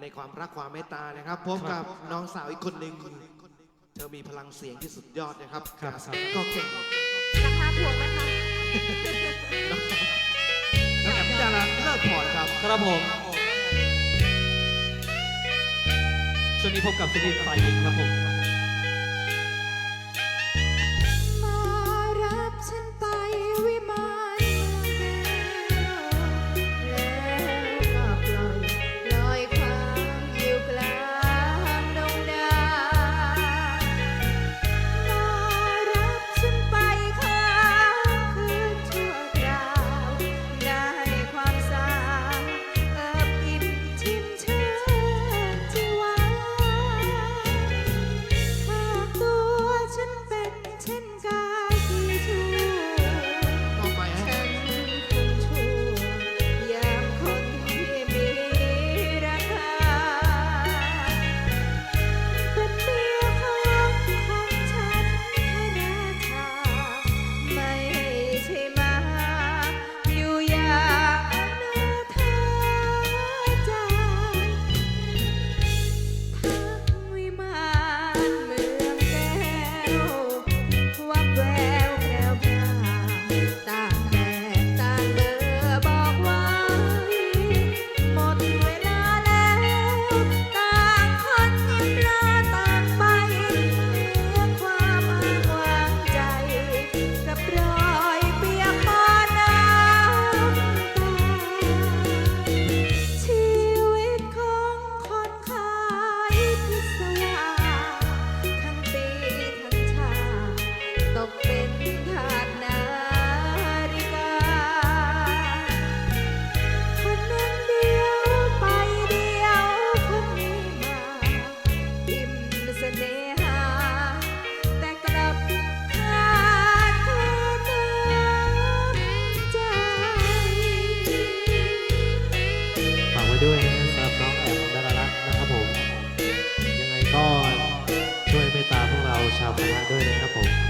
ในความรักความเมตตานะครับพบกับน้องสาวอีกคนหนึ่งเธอมีพลังเสียงที่สุดยอดนะครับครับการแสดงก็เก่งราคาถูกไหมคะน้องแอมพิจาราเลิศพรครับ ครับผมช่วงนี้พบกับฟิลิปฝ่ายหญิงครับผมาชาวคณะด้วยนะครับผม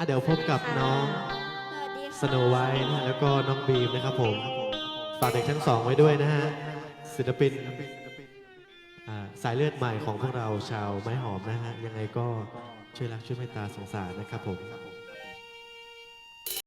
อะเดี๋ยวพบกับน้องสวัสดีสโนไวท์นะฮะแล้วก็น้องบีมนะครับผมฝากเด็กทั้งสองไว้ด้วยนะฮะศิลปินอ่าสายเลือดใหม่ของพวกเราชาวไม้หอมนะฮะยังไงก็ช่วยรักช่วยเมตตาสงสารนะครับผม